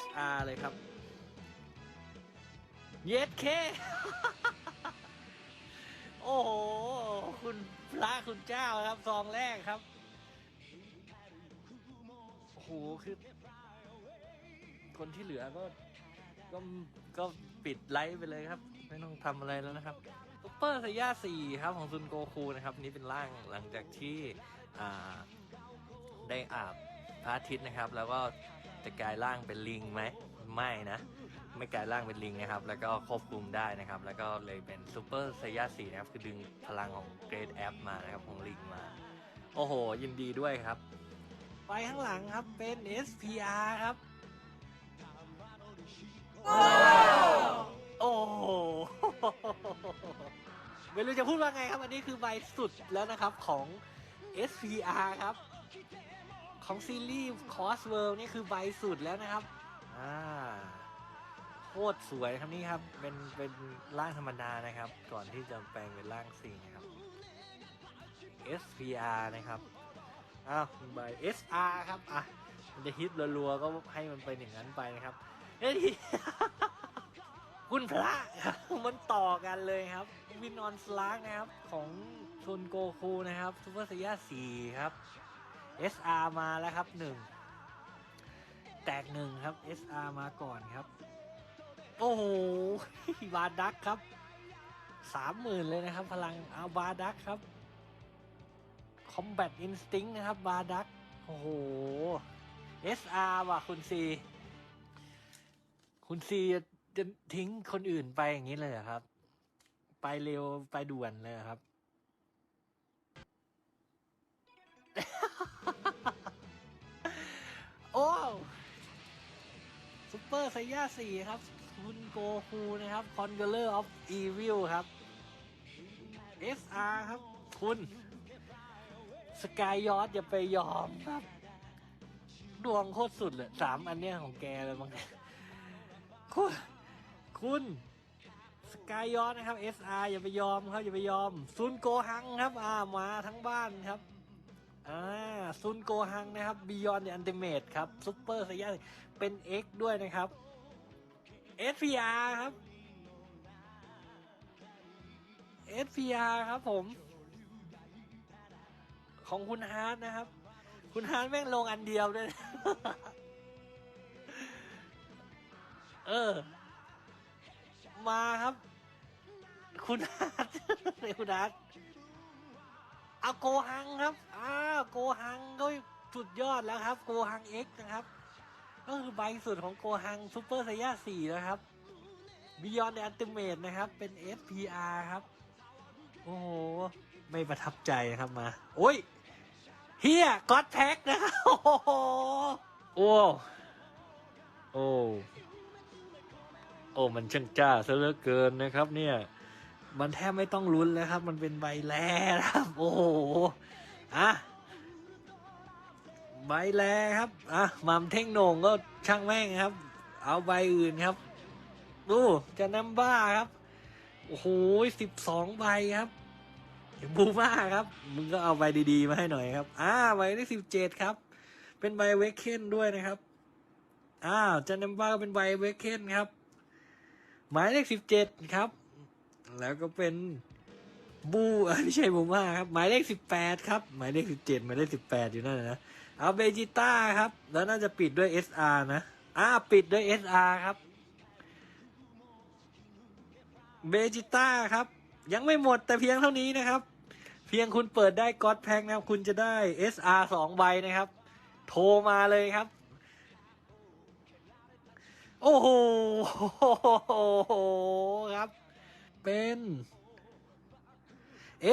SR เลยครับ เย็ดเค โอ้โห คุณพระคุณเจ้าครับ ซองแรกครับ โอ้โห คือ คนที่เหลือก็ ก็ ก็ปิดไลฟ์ไปเลยครับ ไม่ต้องทำอะไรแล้วนะครับซุปเปอร์สยาสี่ครับของซุนโกคูนะครับ นี่เป็นร่างหลังจากที่ได้อาบพระอาทิตย์นะครับ แล้วก็ จะกลายร่างเป็นลิงไหมไม่นะไม่กลายร่างเป็นลิงนะครับ แล้วก็ควบคุมได้นะครับ แล้วก็เลยเป็นซูเปอร์ไซยาสีนะครับ คือดึงพลังของเกรดแอปมานะครับของลิงมา โอ้โห ยินดีด้วยครับ ไปข้างหลังครับเป็น SPR ครับ โอ้โหไม่รู้จะพูดว่าไงครับ อันนี้คือใบสุดแล้วนะครับของ SPR ครับ ของซีรีส์ Cross World นี่คือใบสุดแล้วนะครับ อ่าโคตรสวยครับนี่ครับ เป็นเป็นร่างธรรมดานะครับ ก่อนที่จะแปลงเป็นร่างสี่นะครับ SPR นะครับ อ้าวใบ SR ครับ อะ มันจะฮิตรัวๆก็ให้มันเป็นอย่างนั้นไปนะครับเอ้ยคุณพระครับมันต่อกันเลยครับ วินออนสลากนะครับ ของซุนโกคูนะครับซูเปอร์ซียสี่ครับ SR มาแล้วครับหนึ่งแตกหนึ่งครับ SR มาก่อนครับ โอ้โหบาดักครับสามหมื่นเลยนะครับพลังเอาบาดักครับ Combat Instinct นะครับบาดักโอ้โห SR ว่ะคุณซี คุณซีจะทิ้งคนอื่นไปอย่างนี้เลยครับ ไปเร็วไปด่วนเลยครับ ซุปเปอร์ไซย่าสี่ครับ คุณโกคูนะครับ Conqueror of Evil ครับ SR ครับ คุณสกายยอดอย่าไปยอมครับ ดวงโคตรสุดเลยสามอันเนี้ยของแกเลยมั้งคุณคุณสกายยอดนะครับ SR อย่าไปยอมครับอย่าไปยอมซุนโกฮังครับ อ่ามาทั้งบ้านครับ อ่าซุนโกฮังนะครับ Beyond the Ultimate ครับซุปเปอร์สยาเป็น X ด้วยนะครับ SPR ครับ SPR ครับผม ของคุณฮาร์ดนะครับ คุณฮาร์ดแม่งลงอันเดียวด้วย เออ มาครับ คุณฮาร์ดคุณฮาร์ด เอาโกฮังครับอ้าวโกฮังก็สุดยอดแล้วครับ โกฮังเอ็กนะครับ ก็คือใบสุดของโกฮังซูเปอร์ไซย่าสี่นะครับ Beyond the Ultimate นะครับ เป็น SPR ครับ โอ้โห ไม่ประทับใจนะครับมา โอ้ยเฮียก็อดแพ็กนะครับ โอ้โหโอ้โอ้โอ้มันช่างจ้าซะเหลือเกินนะครับเนี่ย มันแทบไม่ต้องลุ้นแล้วครับ มันเป็นใบแร่นะครับ โอ้โหอะใบแร่ครับอะมามเท่งโหน่งก็ช่างแม่งครับ เอาใบอื่นครับดูจะนำบ้าครับ โอ้โหสิบสองใบครับบูบ้าครับ มึงก็เอาใบดีๆ มาให้หน่อยครับ อ่าใบที่สิบเจ็ดครับ เป็นใบเวกเคนด้วยนะครับ อ้าวจันนำบ้าก็เป็นใบเวกเคนครับ หมายเลขสิบเจ็ดครับ แล้วก็เป็นบูอ้ยไม่ใช่บูมาครับ หมายเลขสิบแปดครับ หมายเลขสิบเจ็ดหมายเลขสิบแปดอยู่นั่นนะเอาเบจิต้าครับ แล้วน่าจะปิดด้วย SR นะอ่าปิดด้วย SR ครับเบจิต้าครับ ยังไม่หมดแต่เพียงเท่านี้นะครับ เพียงคุณเปิดได้ก็อดแพ็กนะครับ คุณจะได้ SR สองใบนะครับ โทรมาเลยครับ โอ้โหครับ เป็น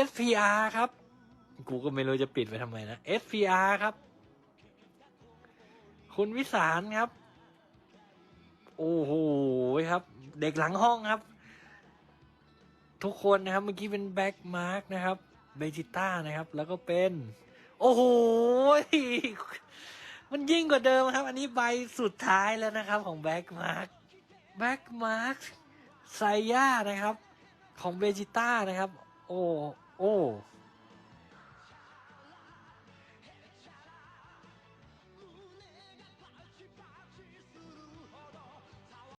SPR ครับ กูก็ไม่รู้จะปิดไปทำไมนะ SPR ครับ คุณวิสารครับ โอ้โหครับ เด็กหลังห้องครับ ทุกคนนะครับ เมื่อกี้เป็นแบ็กมาร์กนะครับเบจิต้านะครับ แล้วก็เป็น โอ้โหมันยิ่งกว่าเดิมครับ อันนี้ใบสุดท้ายแล้วนะครับของแบ็กมาร์กแบ็กมาร์กไซย่านะครับ ของเบจิต้านะครับ โอ้ โอ้